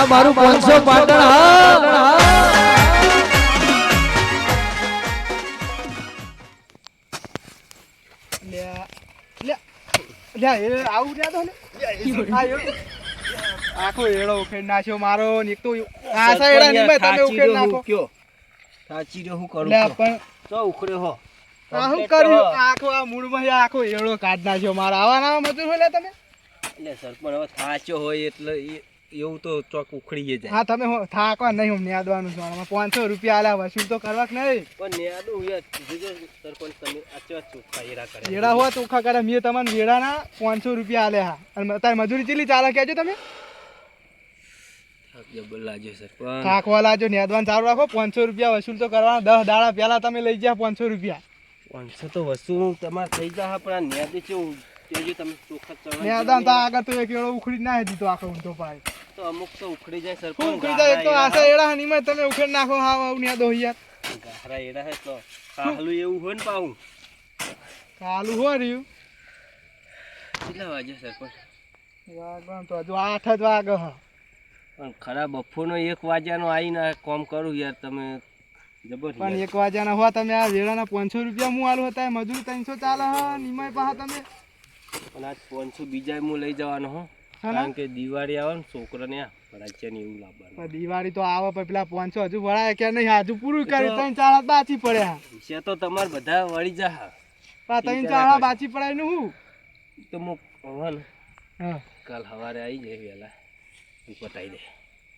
આ મારું પાંચસો પાટણ હા. આખો એળો ઉખેડ નાખ્યો મારો ને એક તો આશા એળા નિમાય તમે ઉખેડ નાખો. સાચી રહ્યો હું કરું પણ તો ઉખડ્યો હો. આ શું Complete તો કર્યું? હો. આખો આ મૂળમાં આખો એળો કાઢ નાખ્યો મારા. આવા ના મજૂર હોય તમે? એટલે સરપંચ હવે થાચ્યો હોય એટલે એવું તો ચોક ઉખડી જાય. હા તમે થાકવા નહીં હું ન્યાદવાનું છું. પાંચસો રૂપિયા આલ્યા વસૂલ તો કરવા કે નહીં. પણ ન્યાદું જોજો સરપંચ તમે આચો ચોખ્ખા એરા કરે. હોય કરે. મેં તમને વેડાના પાંચસો રૂપિયા આલ્યા હા. અને અત્યારે મજૂરી ચેટલી ચાલે કહેજો તમે? થાકવા લાજો ન્યાદવાન ચાલુ રાખો. પાંચસો રૂપિયા વસૂલ તો કરવાના. દસ દાડા પહેલા તમે લઈ ગયા પાંચસો રૂપિયા. પાંચસો તો વસૂલ તમારે થઈ જાય પણ આ નેદે કેવું તેજો તમે ચોખ્ખા ચડવા ન્યાદવાન તો આગળ તો એક એળો ઉખડી ના દીધો આખો ઊંધો પાય. તો અમુક તો ઉખડી જાય સરપંચ ઉખડી જાય? તો આશા એડા નિમય તમે ઉખેડ નાખો હા આવું ન્યાદો યાર. ગાહરા એરા હે તો કાહલું એવું હોય ને પાહું. ચાલુ હો રહ્યું. કેટલા વાગે સરપંચ? વાગવાનું તો હજુ આઠ જ વાગે હા. પણ ખરા બપોરનો એક વાગ્યાનો આવીને કામ કરું યાર તમે પણ. એક વાગ્યાના હોવા તમે આ વેળાના પાંચસો રૂપિયા હું આલું હતા મજૂરી ત્રણસો ચાલે હા નિમય પાહા તમે. પણ આ પાંચસો બીજા હું લઈ જવાનો હો. કારણ કે દિવાળી આવે ને છોકરાને આ ભરાચ્યા ને એવું લાવવાનું. દિવાળી તો આવે પણ પેલા પાંચસો હજુ વળાય કે નહીં? હજુ પૂરું કરી ત્રણ ચાર બાચી પડ્યા. છે તો તમારે બધા વળી જા. પણ ત્રણ કરશો. બાચી પડાયનું હું? તો હું. હવન કાલ સવારે આવી જાય વહેલા. પતાવી દે.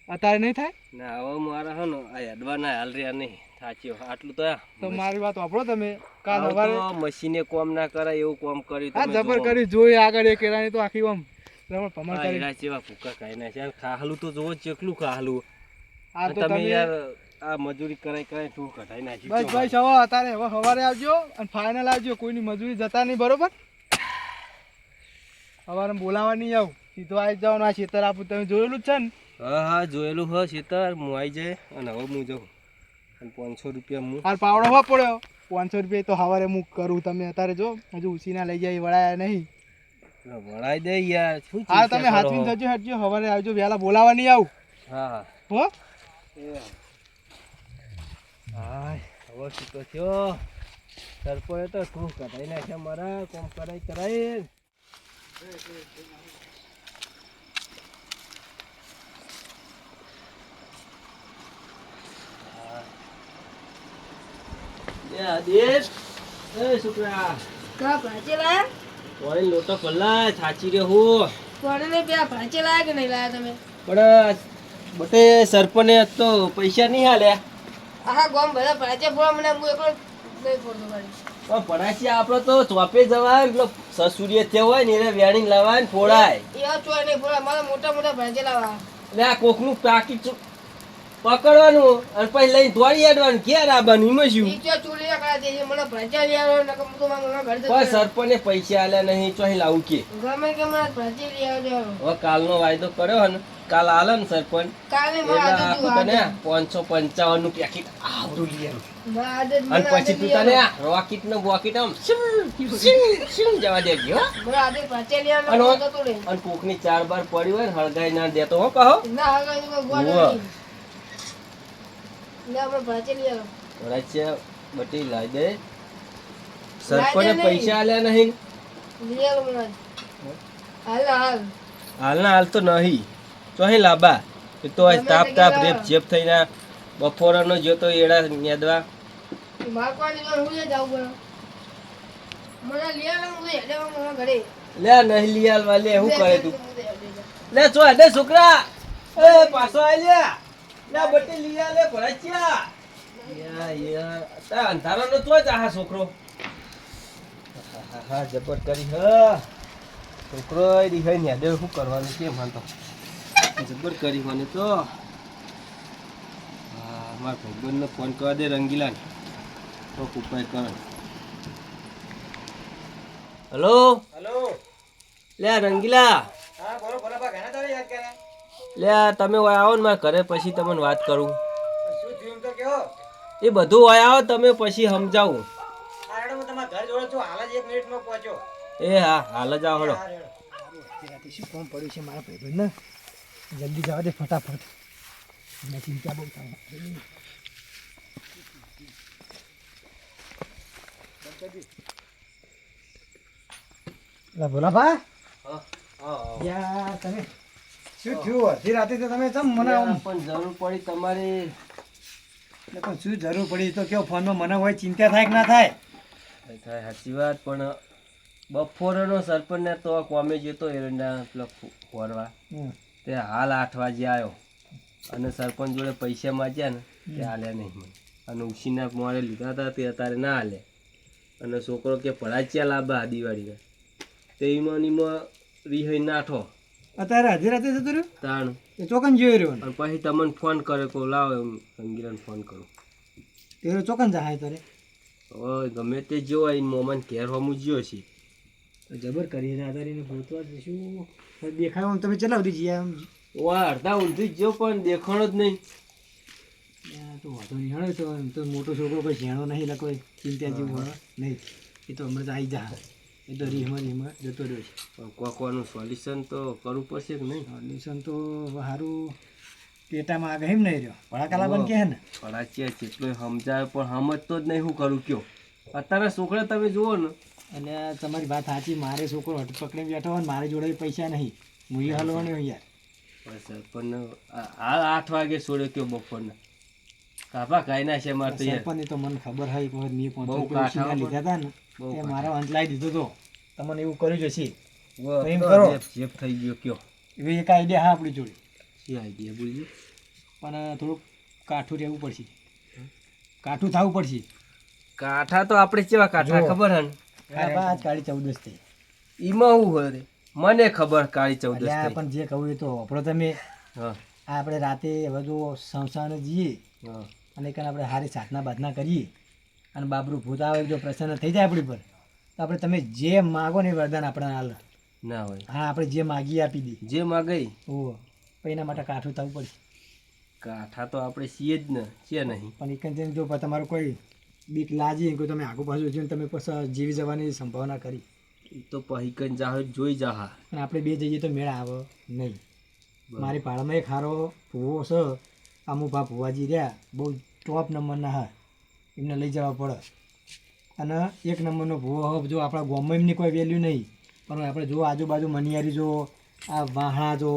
અત્યારે નહીં થાય? ના હવે મારા હે ને આ અડવાના હાલ રહ્યા નહીં. સાચી આટલું તો તો મારી વાત વાપરો તમે. કાલ સવારે મશીને કોમ ના કરાય એવું કોમ કર્યું હા જબર કરી જોઈ આગળ એ કેરાની તો આખી આમ જબર પમર કરી. એરા જેવા ભૂકા ના છે. ખાહલું તો જોવો ચેટલું ખાહલું. આ તો તમે યાર આ મજૂરી કરાય કરાય તું કઢાઈ નાખી. બસ ભાઈ સવા અત્યારે હવે સવારે આવજો અને ફાઇનલ આવજો. કોઈની મજૂરી જતા નહીં બરોબર? સવારે બોલાવા નહીં આવું. સીધો આવી જવાનું. આ ખેતર આપું તમે જોયેલું જ છે ને? હા હા જોયેલું હ શીતર. હું આવી જાય અને હવે હું જાઉં. પાંચસો રૂપિયા હું હાલ પાવડો હવા પડ્યો. પાંચસો રૂપિયા તો સવારે હું કરું તમે અત્યારે જો. હજુ ઉસીના લઈ જાય વળાયા નહીં. વળાઈ દે યાર. શું હા તમે હાથવીને હો? જજો હટજો સવારે આવજો વહેલા બોલાવા નહીં આવું. હા. હા? હો હવે શું તો થયો? સરપંચે તો તું કઢાઈ નાખ્યા મારા? કોમ કરાઈ કરાઈ એ આદેશ. એ છોકરા કા ભાજે લાયા? વળી લોટો પલ્લા થાચી રહ્યો હું. કોને પેલા ભાજે લાયા કે નહીં લાયા તમે? પણ બટે સરપંચે તો પૈસા નહીં હાલ્યા આહા ગામ બધા ભાજે ફોડો મને હું એકલો નહીં ફોડતો પાડી પણ પડાશી આપડે તો ચોપે જવાય પેલો સસુરીએ થયો હોય ને એને વેણી લાવાય ને ફોડાય. એવા ચોય નહીં ફોડા મારા મોટા મોટા ભાજે લાવવા એટલે આ કોકનું પાકીટ પકડવાનું અને પછી લઈને દોડી આડવાનું ક્યાં રાબાનું એમાં શું દે પણ સરપંચે પૈસા આલ્યા નહીં ચોહી લાવું કે? ગમે કે હવે કાલનો વાયદો કર્યો ને કાલ આલે ને સરપંચ. તને પાંચસો પંચાવનનું પેકેટ આવડું લઈ અને પછી તું તને રોકેટ નો બોકેટ આમ જવા દેજો ભાજે લઈ અને કોક કોકની ચાર બાર પડી હોય ને હળગાઈ ના દેતો હો કહો ના હવે કોઈ ગોળ ઉવ્વ. નહીં ના આપણે ભાજે લઈ આવ્યો વરાછિયા બટી લાઈ દે. સરપંચે પૈસા આલ્યા નહીં. હાલ હાલ. હાલ તો નહીં. ચોહી લાબા. એ તો આજ તાપ તાપ રેપ જેપ થઈને બપોરનો જોતો એડા નેદવા લે નહીં હું કરે તું? લે હેડે છોકરા. એ પાછો આય લે બટે આ લે ભરાચ્યા યા યા. તા અંધારાનો તો જ આ છોકરો. હા હા જબર કરી હ. છોકરો એ દીહાઈ ને દે શું કરવાનું કેમ હાલ તો? જબર કરી મને તો. હા મારા ભાઈબંધને ફોન કરવા દે રંગીલાને તો ઉપાય કર. હલો? હલો. લે રંગીલા. હા બોલો બોલો બા ઘણા તારે યાદ કરે લે તમે ઓય આવો ને મારા ઘરે પછી તમને વાત કરું. એ બધું ઓય આવો તમે પછી સમજાવું. આ હેડો હું તમારા ઘર જોડે છું. હાલ જ એક મિનિટમાં પહોંચ્યો. એ હા હાલ જ આવો શું કામ પડ્યું છે મારા ભાઈ ને જલ્દી જવા દે ફટાફટ. મેં ચિંતા બહુ થાય. ભા યા તમે શું થયું? અડધી રાતે તો તમે કેમ મને પણ જરૂર પડી તમારી. પણ શું જરૂર પડી? તો કયો ફોનમાં મને હોય ચિંતા થાય કે ના થાય? થાય સાચી વાત પણ બપોરનો સરપંચને તો કોમે જતો એરંડા ફોરવા. તે હાલ આઠ વાગે આવ્યો અને સરપંચ જોડે પૈસા માંચ્યા ને તે હાલ્યા નહીં અને ઉછીના મોડે લીધા હતા તે અત્યારે ના હાલે. અને છોકરો કે પડાચ્યા લાભા દિવાળીના. તે ઈમાં ઈમાં રિહાઈ નાઠો. અત્યારે આજે રાતે જતું રહ્યું? તાણ. એ ચોકન જોઈ રહ્યો અને પછી તમને ફોન કરે કો લાવો એમ અંગીરાને ફોન કરો તે ચોકન જાય તારે. હવે ગમે તે જો આઈને મોમાન ઘેર હોમું જ્યો છે. જબર કરી ને આધારીને ગોતવા જઈશું. દેખાય આમ તમે ચલાવ દીધી આમ વા અડધા ઊંધી જ જો પણ દેખાણો જ નહીં. તો વાંધો નહીં. હણે તો એમ તો મોટો છોકરો કોઈ ઝેણો નહીં એટલે કોઈ ચિંતા જેવું હોય. નહીં. એ તો હમણાં તો આવી જા. એ તો રીહમાં રીહમાં જતો રહ્યો છે. પણ કોકવાનું સોલ્યુશન તો કરવું પડશે કે નહીં? સોલ્યુશન તો સારું પેટામાં આગળ એમ નહીં રહ્યો. ભડાકાલા બન કે ને ફળાચિયા જેટલો સમજાવે પણ સમજતો જ નહીં હું કરું કયો. અત્યારે છોકરા તમે જુઓ ને. અને તમારી વાત સાચી મારે છોકરો હટ બેઠો હોય ને મારી જોડે પૈસા નહીં. એ હલવાની યાર. બસ પણ આ આઠ વાગે છોડ્યો કયો બપોરના. કાપા કાઈ ના છે મારે તો યાર. તો મને ખબર હોય બહુ કાઠા લીધા હતા ને. કાઠા. મારો અંત લાવી દીધો તો. તમને એવું કર્યું જ હશે. વાહ, એમ કરો. જેપ થઈ ગયો કયો. એવી એક આઈડિયા હા આપણી જોડે. શી આઈડિયા બોલજો. પણ થોડુંક કાઠું રહેવું પડશે. કાઠું થવું પડશે. કાંઠા તો આપણે કેવા કાઠા ખબર હે આજ બા કાળી ચૌદસ થઈ. એમાં શું હોય મને ખબર કાળી ચૌદસ થઈ. પણ જે કહું એ તો આપણો તમે. હા. આપણે રાતે હવે જો સંસાર જઈએ અને કારણે આપણે હારી સાધના બાધના કરીએ. અને બાબરું ભૂત આવે જો પ્રસન્ન થઈ જાય આપણી પર તો આપણે તમે જે માગો ને વરદાન આપણે હાલ ના હોય. હા આપણે જે માગી આપી દઈએ. જે માગઈ? ઓ એના માટે કાઠું થવું પડશે. કાંઠા તો આપણે છીએ જ ને છીએ નહીં. પણ એક જો તમારું કોઈ બીક લાજી કોઈ તમે આગુ પાછું જોઈને તમે પછી જીવી જવાની સંભાવના કરી. તો પછી કંઈ જાહ જોઈ જાહા. પણ આપણે બે જઈએ તો મેળા આવે નહીં. મારી પાળામાં એક હારો ભૂવો છે. અમુભા ભુવાજી રહ્યા બહુ ટોપ નંબરના હા. એમને લઈ જવા પડે. અને એક નંબરનો ભૂવો જો આપણા ગામમાં એમની કોઈ વેલ્યુ નહીં પણ આપણે જો આજુબાજુ મનિયારી જો આ વાહણા જો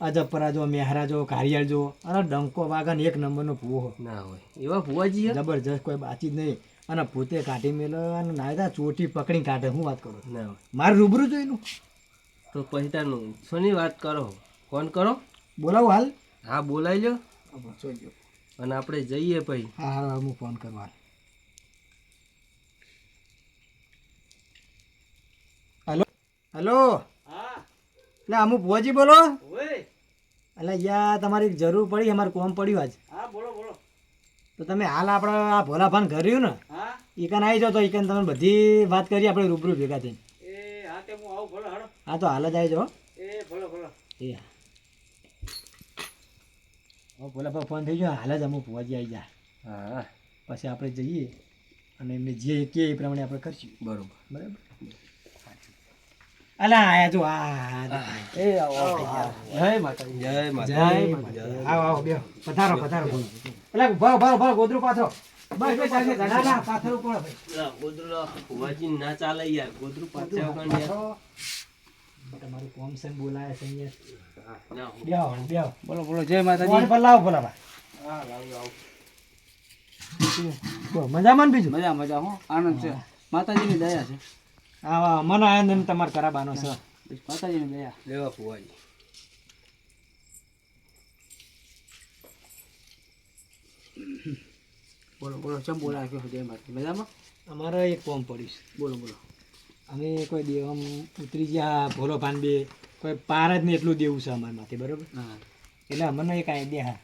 અજપરા જો મેહરા જો કારિયાળ જો અને ડંકો વાગન એક નંબરનો ભૂવો. ના હોય. એવા ભુવાજી જઈએ જબરજસ્ત કોઈ બાચી જ નહીં. અને પોતે કાઢી મેલો અને નાયદા ચોટી પકડી કાઢે હું વાત કરું? ના હોય. મારે રૂબરૂ જોયેલું તો પછી તારનું શોની વાત કરો? ફોન કરો? બોલાવું હાલ. હા બોલાવી લો જોઈ લો. અને આપણે જઈએ પછી હા હા હું ફોન કરવા હેલો? હેલો? એટલે અમુક ભોજી બોલો. એટલે યા તમારી જરૂર પડી અમારે કોમ પડ્યું આજ. હા બોલો બોલો. તો તમે હાલ આપણે આ ભોલાભાન ઘર રહ્યું ને હા. ઈકન આવી જાઓ તો ઈકન તમે બધી વાત કરીએ આપણે રૂબરૂ ભેગા થઈને. હા તો હાલ. જ આવી જાઓ એ ભલો ભલો. એ હા. ભોલાભા ફોન થઈ ગયો. હાલ જ અમુક ભુવાજી આવી જાય હા. પછી આપણે જઈએ અને એમને જે કે એ પ્રમાણે આપણે કરશું. બરોબર. બરાબર? અલા આયા જો આ એ આવો જય માતાજી. જય જય માતા આવો આવો બેહો. પધારો પધારો. અલા ઊભા ઊભા ઊભા ગોદરું પાથરો. બસ બસ ના ના પાથરો કોણ ભાઈ. ગોદરું ભુવાજી ના ચાલે યાર. ગોદરું પાછા વગર યાર. તમારું કોમ છે બોલાય છે બેહો બોલો બોલો જય માતાજી પર લાવો બોલા ભાઈ મજામાં બીજું મજા મજા હો આનંદ છે. માતાજીની દયા છે હા મને આનંદ તમારે કરાવવાનો છે માતાજીની દયા લેવા ફુવાજી બોલો બોલો. ચમ બોલા કે જય માતાજી મજામાં અમારે એક ફોર્મ પડીશ બોલો બોલો અમે કોઈ દેવમ ઉતરી ગયા ભોલો ભાન પાર જ નહીં એટલું દેવું છે અમારમાંથી માથે બરોબર? હા. એટલે અમને એક આઈડિયા હા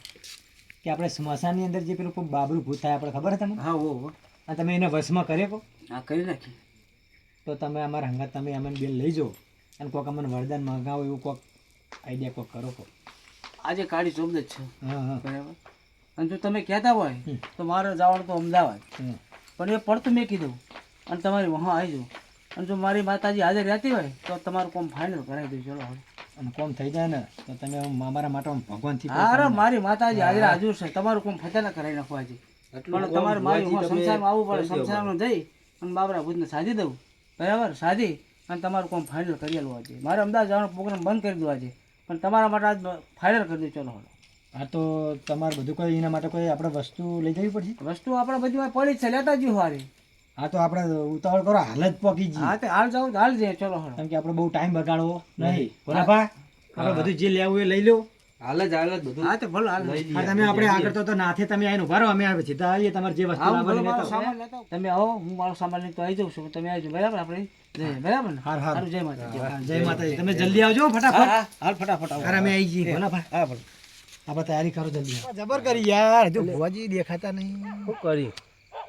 કે આપણે સ્મશાનની અંદર જે પેલું બાબરું ભૂત થાય આપણે ખબર તમને? હા ઓ હો. અને તમે એને વશમાં કરે કો હા કરી નાખી. તો તમે અમારા હંગાત તમે અમને બેન લઈ જાઓ અને કોઈક અમને વરદાન મંગાવો એવું કોઈક આઈડિયા કોઈક કરો કો આજે કાળી ચોમદ જ છે. હા હા. બરાબર? અને જો તમે કહેતા હોય. તો મારે જવાનું તો અમદાવાદ. પણ એ પડતું મેં કીધું અને તમારી વહાં આવી જાઓ. અને જો મારી માતાજી હાજર રહેતી હોય તો તમારું કોમ ફાઇનલ કરાવી દઉં. ચલો હવે. અને કોમ થઈ જાય ને તો તમે મારા માટે ભગવાનથી અરે મારી માતાજી હાજર હાજર છે. તમારું કોમ ફતેલા કરાવી નાખો છે. પણ તમારે મારી હું સંસારમાં આવવું પડે સંસારમાં જઈ અને બાબરા ભૂતને સાધી દઉં. બરાબર? સાધી અને તમારું કોમ ફાઇનલ કરી આજે છે. મારે અમદાવાદ જવાનો પ્રોગ્રામ બંધ કરી દેવા છે. પણ તમારા માટે આજ ફાઇનલ કરી દઉં. ચલો હળો આ તો તમારે બધું કોઈ એના માટે કોઈ આપણે વસ્તુ લઈ જવી પડશે? વસ્તુ આપણે બધી પડી જ છે. લેતા જ હારી આ તો આપણે ઉતાવળ કરો હાલ જ પકી જઈએ. હા તો હાલ જાવ હાલ જઈએ ચલો કેમ કે આપણે બહુ ટાઈમ બગાડવો નહીં. બરાબર આપણે બધું જે લેવું એ લઈ લો. હાલ જ હાલ જ બધું. હા તો ભલે હાલ. હા તમે આપણે આગળ તો તો નાથે તમે આવીને ઊભા રહો અમે આવે સીધા આવીએ તમારે જે વસ્તુ હા, લાવવાની મારો લેતા આવો. સામાન લેતા તમે આવો હું મારો સામાન લઈને તો આવી જાઉં છું તમે આવી જાઓ બરાબર આપણે? બરાબર ને? હાર, હાર. જય માતાજી. જય માતાજી. તમે જલ્દી આવજો ફટાફટ. હાલ ફટાફટ આવો. અમે આવી જઈએ ભલા ભાઈ હા ભલે. આપણે તૈયારી કરો જલ્દી. જબર કરી યાર. જો ભુવાજી દેખાતા નહીં. શું કર્યું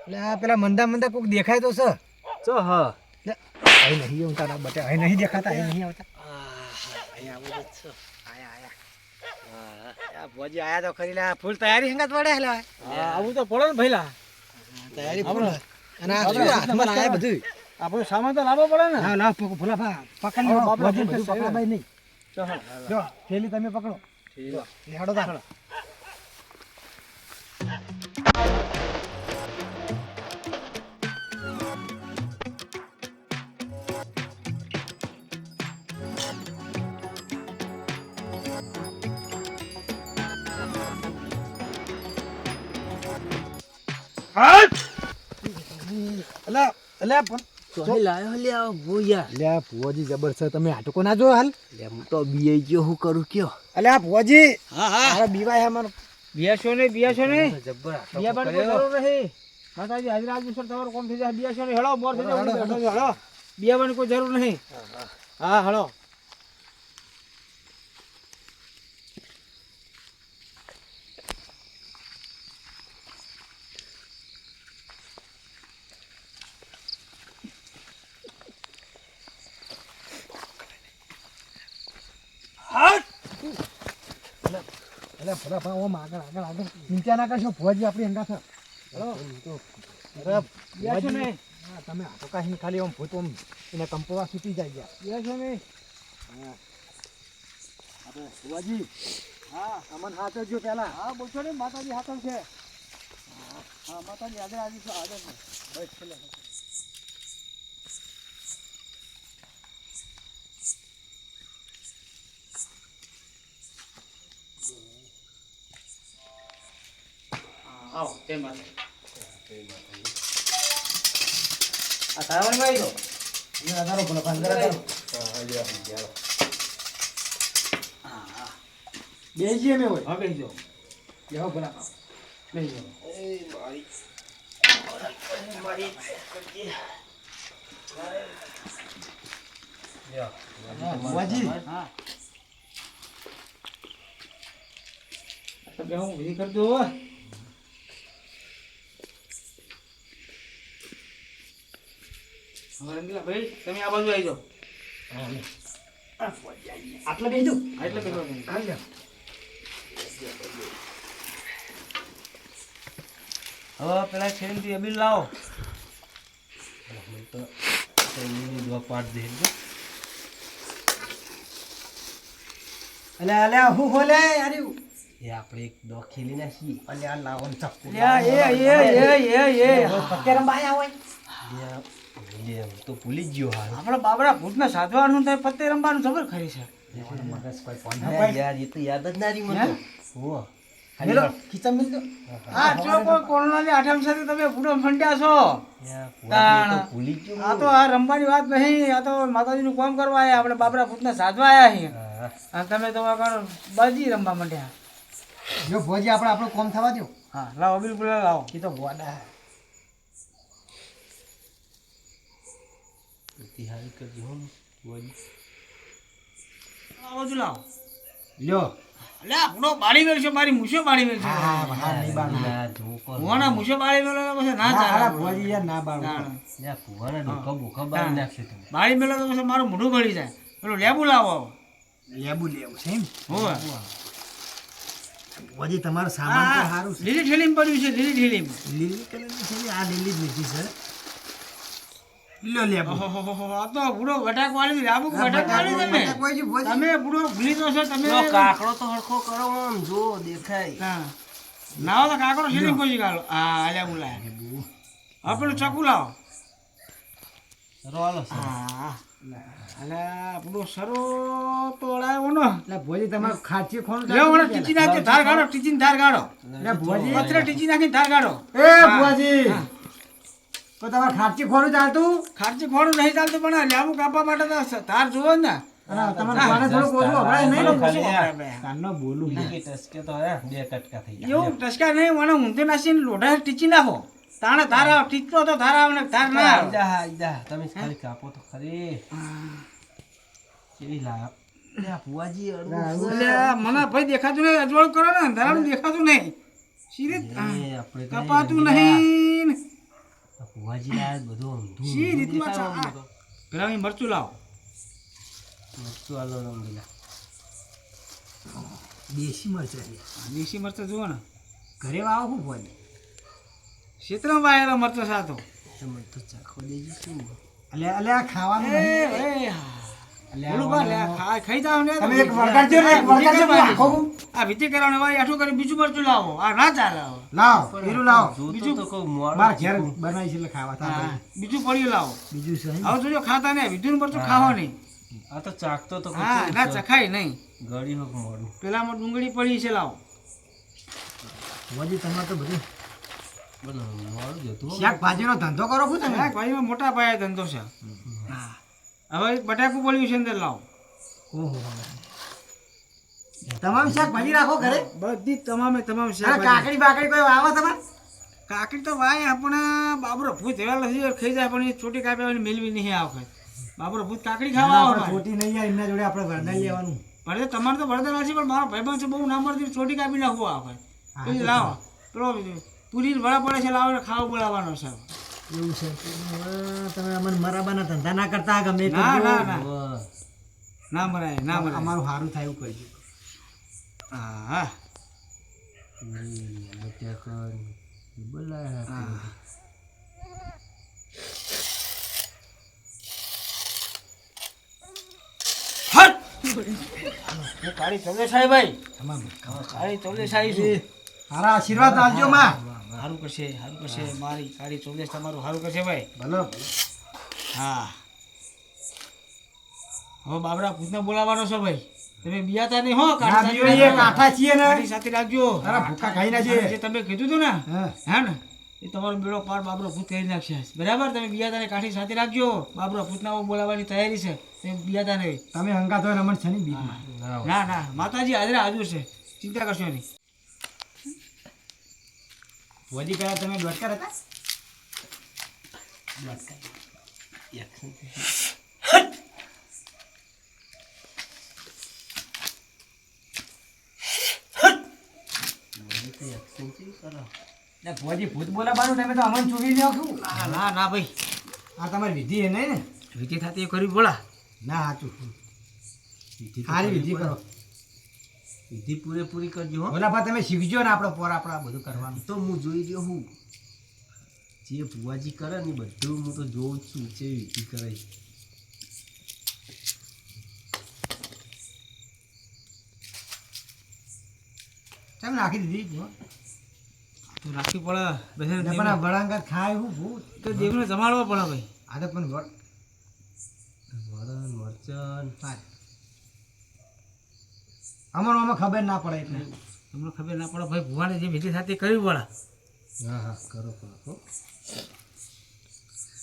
એટલે આ પેલા મંદા મંદા કોક દેખાય તો સર ચો હા. લે, અહીં નહીં આવતા ના બટા અહીં નહીં દેખાતા અહીં નહીં આવતા. ભુવાજી આયા તો ખરી લે આ ફૂલ તૈયારી હંગાત પડે હેલા. આવું તો પડે ને ભઈલા. તૈયારી ફૂલ. અને આ શું હાથમાં આયા બધું આપણો સામાન તો લાવવો પડે ને. હા લાવ પકડ ભોલા ભા પકડ લો બાપરા બધું. ભાઈ નહીં. ચાલો. જો થેલી તમે પકડો. હેડો તા અલા અલા પણ ચોહી લાયો લે આ ભૂયા લે આ ભુવાજી જબર તમે આટકો ના જો હાલ? લે હું તો બીઆઈ ગયો હું કરું કયો? અલે આ ભુવાજી હા હા. મારા બીવાય હે મારો બિયાશો ને બિયાશો ને જબ્બર બિયા બાર કોઈ જરૂર નહીં. માતાજી હાજર હાજર સર તમારું કોમ થઈ જાય. બિયાશો ને હેળો મોર થઈ જાય હું હેળો બિયાવાની કોઈ જરૂર નહીં. હા હેળો. અલે ભલા ભા ઓમ આગળ આગળ. આગળ ચિંતા ના કરશો ભુવાજી આપણી હંગા છે. તમે આટો કાઢીને ખાલી ઓમ ભૂત ઓમ એને કંપવા છૂટી જાય ગયા. બિયાશો ને? આપણે ભુવાજી હા. અમન હાથ જો પેલા. હા બોલશો ને માતાજી હાથ છે. હા માતાજી આગળ આજે છે છે. બસ જય આ માં આવી એ આધારો ભલા ભા અંદર આધારો બેસીએ મેં હોય. હા બેસજો બેહો ભલા ભા બેસજો ભુવાજી હા તો બે હું વિધિ કરજો હો. હવે રંગીલા ભાઈ તમે આ બાજુ આવી જાઓ. આટલા બેસજો હા, એટલે બેસો હાલ લે હવે પેલા છેલ્લી અબીલ લાવો. પાડ દે અલે અલે હું ખોલે અરે એ આપણે એક દો ખેલી નાખીએ. અલે આ લાવો ચપ્પુ યા, એ એ એ એ એ પત્તે રંબાયા હોય. લે હું તો ભૂલી જ ગયો હાલ. આપણા બાબરા ભૂતને સાધવાનું થાય પત્તે રમવાનું ખબર ખરી છે? મગજ કોઈ ફોન યાર એ તો યાદ જ ના રહી મને ઓ હેલો ખીચા મિલ આ જો કોઈ કોરોનાની આઠમ સાથે તમે ભૂડો ફંડ્યા છો. તો ભૂલી ગયો આ તો આ રમવાની વાત નહીં આ તો માતાજીનું કામ કરવા આવ્યા આપણે બાબરા ભૂતને સાધવા આવ્યા છીએ. અને તમે તો આગળ બાજી રમવા માંડ્યા. જો ભોજી આપણે આપણું કોમ થવા દો હા લાવો બિલકુલ લાવો. એ તો ગોડા તિહારી કરજો હો. ભુવાજી. આ બાજુ લ્યો. લે આ બાળી મેળ છે મારી મૂછો બાળી મેળ છે હા હા નહીં બાળું. ના, જો પર. ભૂવાના બાળી મેળ એટલે પછી ના ચાલે. ભુવાજી યાર ના બાળું. યાર ભુવાના ડોકા બોકા બાળી નાખશે તમે બાળી મેળ તો પછી મારું મોઢું બળી જાય. પેલું લેબુ લાવો લેબુ લેવું છે એમ? હો ભુવાજી તમારો સામાન તો સારું છે. લીલી ઠેલીમાં પડ્યું છે લીલી ઠેલીમાં. લીલી કલરની છે આ લીલી જ લીધી છે. લ્યો લે આ તો બુડો વટાક વાળી લાબુ વટાક વાળી ભુવાજી? તમે? બુડો ભૂલી તો છો તમે કાકડો તો હરખો કરો આમ જો દેખાય. હા. નાવો તો કાકડો શેરી કોઈ ગાળો હા આલ્યા મુલા હવે પેલું ચકુ લાવો. રોલો હા સરો એટલે ભુવાજી તમારે ખાચી ખોણું લેવો મને ટીચી નાખજો ધાર ગાડો ટીચી ધાર ગાડો એટલે ભુવાજી પત્ર ટીચી નાખીને ધાર ગાડો એ ભુવાજી તો તમારે ખાચી ખોરું ચાલતું? ખારચી ખોરું નહીં ચાલતું પણ લેવું કાપવા માટે તો તાર જુઓ ને. મને તમે ભાઈ દેખાતું નહીં અજવાળું કરો ને અંધારાનું દેખાતું નહીં. કપાતું નહીં. ને. આ બધું ઊંધું શી રીતમાં ચા- અમને પેલા અહીં મરચું લાવો મરચું આલો રંગીલા. દેશી મરચાં છે. દેશી મરચાં જુઓ ને ઘરે વાવો હું ભુવાજી ક્ષેત્રમાં વાયેલો મરચો સાતો તમે તો ચાખો દેજો શું. એટલે એટલે આ ખાવાનું એ, નહીં. આ આ હું. બીજું મરચું લાવો. આ ના ચાલે હવે. લાવો પેલું લાવો. જોતો બીજું- તો કહું મોડું માર ઘેર થયું. બનાવી છે એટલે ખાવા હા, થાય બીજું પડ્યું લાવો. બીજું છે હવે જોજો ખાતા નહીં બીજું મરચું ખાવા નહીં. આ તો હા ના ચખાય નહીં. ગળી હોક મોડું. પેલામાં ડુંગળી પડી છે લાવો. ભુવાજી તમારે તો બધું શાકભાજીનો ધંધો કરો છો તમે. મોટા પાયે ધંધો છે. હા. હવે બટાકું પડ્યું છે અંદર લાવો. ઓહો. તમામ શાકભાજી રાખો ઘરે? બધી તમામે તમામ શાક કાકડી બાકડી કોઈ વાવો તમે કાકડી તો ભાઈ આપણે બાબરો ભૂત એવા લસી ખાઈ જાય પણ એ છોટી કાપી મેળવી નહીં આ વખત. બાબરો ભૂત કાકડી ખાવા આવે છોટી નહીં આવે એમના જોડે આપણે વરદાઈ લેવાનું. ભલે તમારે તો વરદાન નથી પણ મારો ભાઈબંધ છે બહુ ના મળતી છોટી કાપી નાખવું આ વખત. લાવો. પેલો પૂરી વડા પડે છે લાવો ખાવા બોલાવવાનો છે. એવું છે. તમે અમને મરાબાના ધંધા ના કરતા ગમે ના ના ના. ના મરાય ના મરાય. અમારું સારું થાય એવું કરજો હા. બોલાય કાળી ચોલેસાઈ ભાઈ? તમામ. કાળી ચોલે છું. સારા આશીર્વાદ આપજો માં. સારું કરશે સારું કરશે. મારી કાળી ચોવીસ તમારું સારું કરશે ભાઈ. ભલો. હા. હવે બાબરા ભૂતને બોલાવવાનો છો ભાઈ. તમે બિયાતા નહીં હો કાંઠા છીએ ને. સાથે રાખજો. તારા ભૂકા ખાઈ ના જે તમે કીધું હતું ને હા. ને એ તમારો બેડો પાર બાબરો ભૂત કરી નાખશે. બરાબર? તમે બિયાતાને કાઠી સાથે રાખજો. બાબરો ભૂતના બોલાવવાની તૈયારી છે. તમે બિયાતા નહીં તમે હંગાતો રમણ છે ને બીજમાં. ના ના ના. માતાજી હાજરા હાજર છે. ચિંતા કરશો નહીં. વધી ગયા તમે દ્વારકા હતા? કરો? ભૂત બોલાવાનું તમે તો અમન ચૂકી નાખ્યું ના ના ના ભાઈ. આ તમારી વિધિ એ નહીં ને? વિધિ થતી એ કરવી બોલા. ના સાચું સારી વિધિ કરો. વિધિ પૂરેપૂરી કરજો ભોલાભા તમે શીખજો ને આપણો પોર આપણા બધું કરવાનું. તો હું જોઈ રહ્યો હું. જે ભુવાજી કરે ને બધું હું તો જોઉં છું જે વિધિ કરે તમે નાખી દીધી. તો રાખવી પડે. બધાને ને પણ વળાંગત ખાય હું ભૂત. તો દેવને જમાડવા પડે ભાઈ. આ તો પણ વળ. વરણ મરચન અમારો અમે ખબર ના પડે એટલે. તમને ખબર ના પડે ભાઈ ભુવાને જે વિધિ સાથે કરવી પડે હા હા કરો કરો.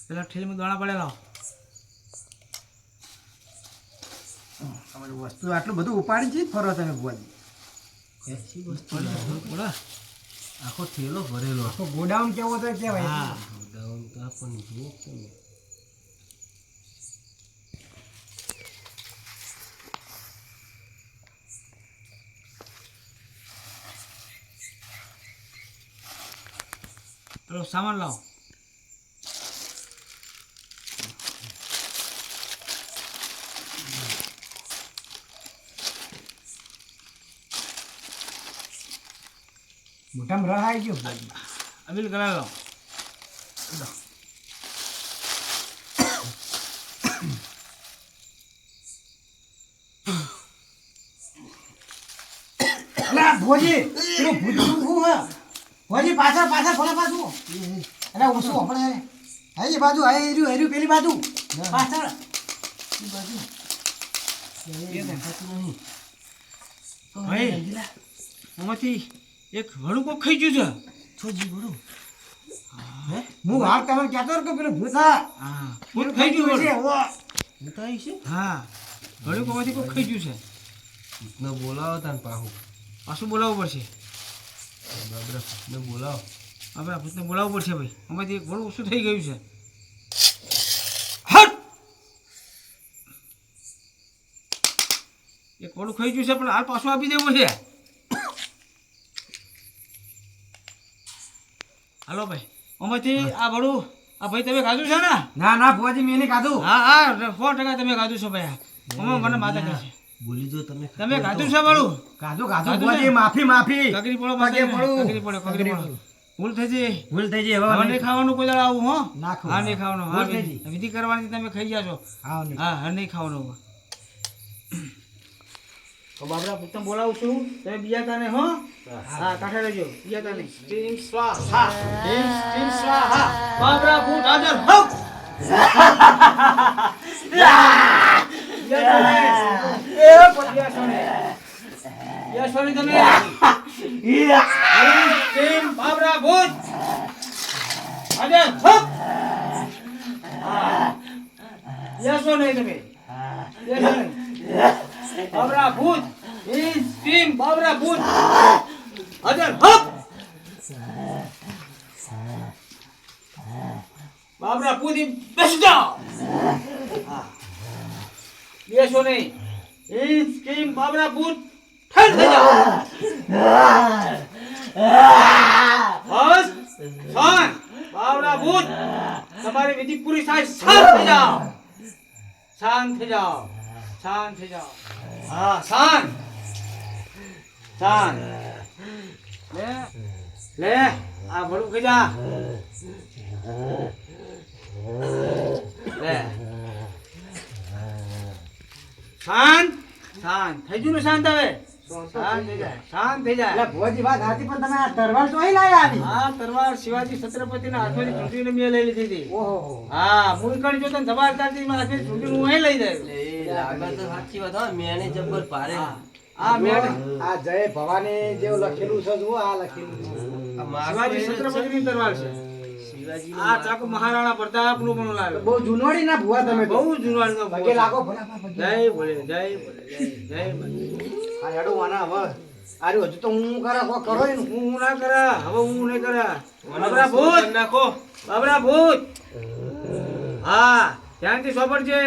પેલા ઠેલીમાં દાણા પડેલા તમારી વસ્તુ આટલું બધું ઉપાડી છે ફરો તમે ભુવાજી એસી વસ્તુ પડે આખો થેલો ભરેલો. આખો ગોડાઉન કેવો તો કેવાય. હા. ગોડાઉન તો આપણને પણ જુઓ તમે. પેલો સામાન લાવો. મોટામાં રહાઈ ગયો અબીલ કરાવી લાવો. ભોજી પેલું ભૂત શું હા? ભોજી પાછળ પાછળ ફોલા પાછું. અરે ઓછું આપણે હા એ બાજુ હા એર્યું એર્યું પેલી બાજુ. પાછળ. ભાઈ આમાંથી એક વડું કોક ખાઈ ગયું છે. હું. હાલ તમને કહેતો હતો કે પેલું ભૂત? હા. ભૂત ખાઈ ગયું છે, વડું. હા વડું કોકમાંથી કોક ખાઈ ગયું છે. ને બોલાવો તાન પાહુ. પાછું બોલાવવું પડશે. બોલાવો. હવે આ ભૂતને બોલાવવું પડશે ભાઈ. એક વડું ઓછું થઈ ગયું છે. એક વડું ખાઈ ગયું છે પણ હાલ પાછું આપી દેવું છે. હાલો ભાઈ અમારથી આ વડું આ ભાઈ તમે ખાધું છે ને? ના ના ભુવાજી મેં ખાધું. હા હા સો ટકા તમે ખાધું છો ભાઈ. મને માતા કહેશે બોલી જો તમે તમે ગાધું છે વડું ગાધું ગાધું બોલી માફી માફી. કકરી પડો પગે પડો. કકરી પડો કકરી પડો. ભૂલ થઈ જઈ. ભૂલ થઈ જઈ હવે નહીં ખાવાનું કોઈ દાડા આવું હો? ના ખાવું. હા નહીં ખાવાનું હા ભૂલ થઈ વિધિ વિધિ કરવાની તમે ખાઈ જાશો નહીં. હા હા નહીં ખાવાનું હવે. તો બાબરા પુત્તમ બોલાવું છું. તમે બીજા તાને હો? હા. કાંઠે રહેજો. બીજા તાને. સ્ટીમ સ્વાહા. સ્ટીમ સ્ટીમ સ્વાહા. બાબરા ભૂત આદર હો યશોની તમે સ્ટીમ બાબરા ભૂત હાજર હો યશો નહીં તમે યશો નહીં બાબરા ભૂત ઇન સ્ટીમ બાબરા ભૂત હાજર હપ બાબરા ભૂત ઇન બેસી જાઓ બેસો નહીં ઇન સ્ટીમ બાબરા ભૂત ઠંડ થઈ જાઓ બસ શાંત બાબરા ભૂત તમારી વિધિ પૂરી થાય શાંત થઈ જાઓ શાંત થઈ જાઓ શાંત થઈ જાઓ હા શાંત શાંત લે લે આ ભડું ખાઈ જા લે. શાંત? શાંત. થઈ ગયું ને શાંત હવે? શાંત થઈ જાય શાંત થઈ જાય. એટલે ભુવાજી વાત સાચી પણ તમે આ તરવાર તો અહીં લાયા આવી. આ તરવાર શિવાજી છત્રપતિના હાથમાંથી ચૂંટીને મેં લઈ લીધી હતી. ઓહો. હા હું કણ જોતો ને હાથે ચૂંટીને હું અહીં લઈ જાય તો સાચી વાત હા મેને જબ્બર પારે આ મેં આ જય ભવાની જેવું લખેલું છે જુઓ આ લખેલું છે. આ મારો શિવાજી છે. છત્રપતિની છે. આ ચાકુ મહારાણા પ્રતાપનું પણ લાગે બહુ જૂનવાડી ના ભુવા તમે બહુ લાગો પગે. જય ભોલે જય ભોલે જય. આ હેડો વાના હવે. હજુ તો હું કરા ય હું હું ના કરા હવે હું નહીં કરા. બાબરા ભૂત. નાખો? બાબરા ભૂત. હા ધ્યાનથી સોંપડજે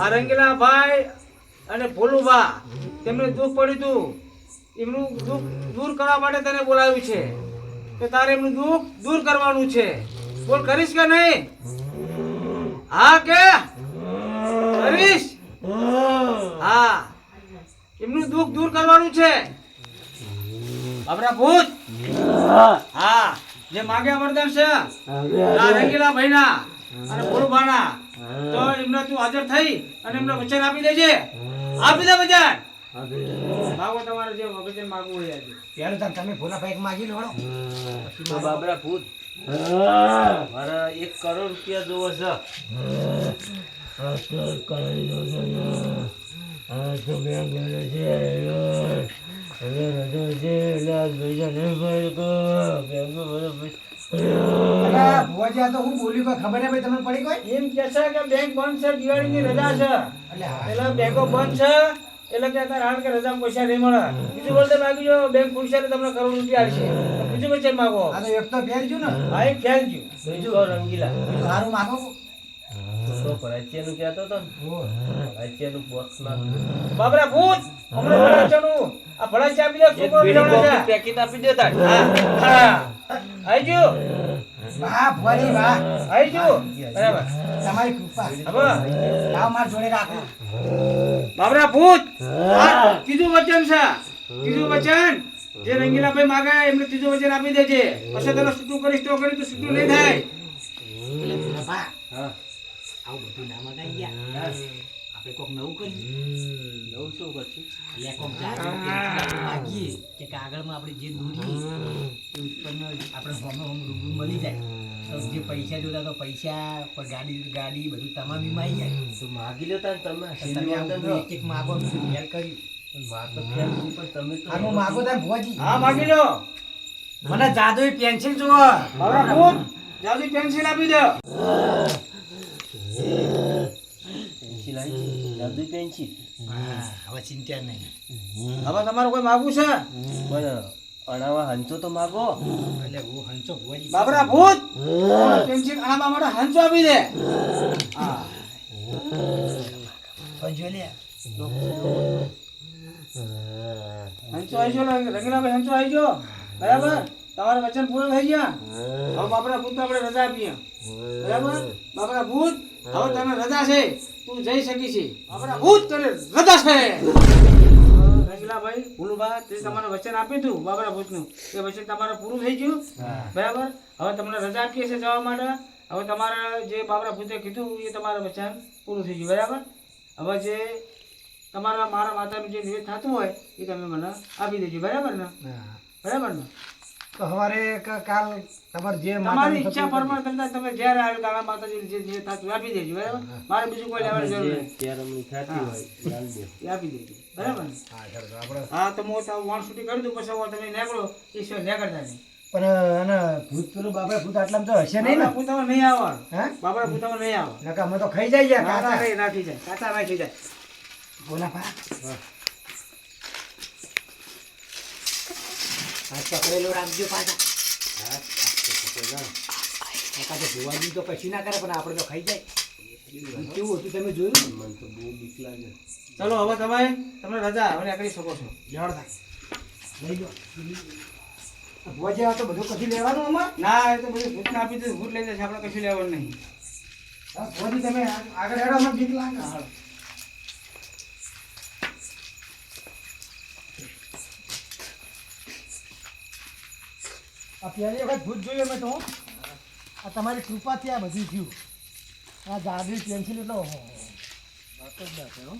આ રંગીલા ભાઈ અને ભોલુભા તેમને દુઃખ પડ્યું હતું. એમનું દુઃખ દૂર કરવા માટે તને બોલાવ્યું છે. કે તારે એમનું દુઃખ દૂર કરવાનું છે. બોલ કરીશ કે નહીં? હા કે? કરીશ? હા. એમનું દુઃખ દૂર કરવાનું છે. બાબરા ભૂત. હા. જે માગ્યા વરદાન છે. રંગીલા ભાઈના અને ભોલુભાના તો એમને તું હાજર થઈ અને એમને વચન આપી દેજે. આપી દે વચન. માગો તમારે જે વચન માગવું હોય આજે. પહેલું તાર તમે ભોલા ભાઈ માગી લો. તો બાબરા ભૂત મારા એક કરોડ રૂપિયા જોવો છે. અલા, ભુવાજી આ તો હું બોલ્યું ખબર નહીં ભાઈ તમને પડી કોઈ? એમ કે કે બેંક બંધ છે દિવાળીની રજા છે. એટલે. એટલે બેંકો બંધ છે. એટલે કે અત્યારે હાલ કે રજામાં પૈસા નહીં મળે. બીજું બોલતે માગી જો બેંક ખુલશે એટલે તમને કરોડ રૂપિયા આવશે બીજું વચન માગો. આ તો એક તો પહેરજો ને. હા એક ગયું. બીજું? રંગીલા. સારું માગો તો કહેતો હતો ને. ભરાચિયાનું બોક્સ બાબરા ભૂત! હમણાં આ ભલાચા આપી દે છોકરો બિલાડો છે. પેકેટ આપી દેતા હા. આઈ વાહ ભુવાજી વાહ. આઈ બરાબર. તમારી કૃપા. હવે લાવ માર જોડે રાખો. બાબરા ભૂત! ત્રીજું વચન છે. કીધું વચન. જે રંગીલા ભાઈ માગે એમને ત્રીજું વચન આપી દેજે. પછી તને છૂટું કરીશ તો કરી તો છૂટું નહીં થાય. હા. આવું બધું ના ગયા આપણે કોક નવું કરીએ નવું શું કરશું એટલે કોક જાદુઈ માગીએ કે કાગળમાં આપણે જે દોરીએ એ ઉત્પન્ન આપણે હોમે હોમ રૂબરૂ મળી જાય જે પૈસા જોતા તો પૈસા પર ગાડી ગાડી બધું તમામ આવી જાય તો માગી લો તાર તમે એક એક માગો ફેર કરી પણ વાત તો ફેર કરી, પણ તમે તો આનું માગો તાર ભોજી હા માગી લો મને જાદુઈ પેન્સિલ જોવો બાબરા ભૂત પેન્સિલ આપી દો આવી છે. હવે ચિંતા નહીં. હવે તમારું કોઈ માગવું છે? પણ અડાવા હંચો તો માગો. એટલે હું હંચો ભુવાજી બાબરા ભૂત! પેન્સિલ આમાં માટે હંચો આપી દે. હા. જો લે. હંચો આવી ગયો રંગીલાભાઈ હંચો આવી ગયો. બરાબર? તમારા વચન પૂરું થઈ ગયા? હવે બાપરા ભૂત આપણે રજા આપીએ. બરાબર? બાપરા ભૂત હવે તને રજા છે. તું જઈ શકી છે બાપરા ભૂત તને રદા છે. રંગીલાભાઈ ભૂલુભા તે તમારે વચન આપ્યું હતું બાબરા ભૂતનું. એ વચન તમારે પૂરું થઈ ગયું. બરાબર? હવે તમને રજા આપીએ છીએ જવા માટે. હવે તમારા જે બાબરા ભૂતે કીધું એ તમારું વચન પૂરું થઈ ગયું બરાબર? હવે જે તમારા મારા માતાનું જે નિવેદ થતું હોય એ તમે મને આપી દેજો બરાબર ને? બરાબર ને? તો સવારે કાલ તમારે જે તમારી ઈચ્છા પ્રમાણ તમને તમે જ્યારે આવ્યો તારા માતાજી જે જે થાતું આપી દેજો બરાબર? મારે બીજું કોઈ લેવાની જરૂર નથી. ત્યારે અમને થતી હોય આપી દેજો. બરાબર? હા, તો હા તો વણ છૂટી કરી દઉં પછી તમે નીકળો ઈશ્વર નીકળતા નહીં. પણ અને ભૂત પેલું બાપા ભૂત આટલા તો હશે નહીં ને? પૂતામાં નહીં આવે હા? બાબરા ભૂતામાં નહીં આવે નકા અમે તો ખાઈ જાય કાચા. નાખી જાય. કાચા નાખી જાય. બોલા પા આ પકડેલો રાખજો પાછા. નકા તો ભુવાજી તો કશું ના કરે પણ આપણે તો ખાઈ જાય. કેવું હતું તમે જોયું? મને તો બહુ બીક લાગે ચલો હવે તમે તમે રજા હવે નીકળી શકો છો. જળતા લઈ લો. ભુવાજી આ તો બધું કશું લેવાનું અમારે ના એ તો બધું ભૂત આપી દીધું ભૂત લઈ જશે આપણે કશું લેવાનું નહીં. ભુવાજી તમે આગળ હેડો અમને બીક લાગે આ પહેલી વખત ભૂત જોયું મેં તો આ તમારી કૃપાથી આ બધું થયું. આ જાદુઈ પેન્સિલ એટલે ઓહો વાત જ ના થાય, હો.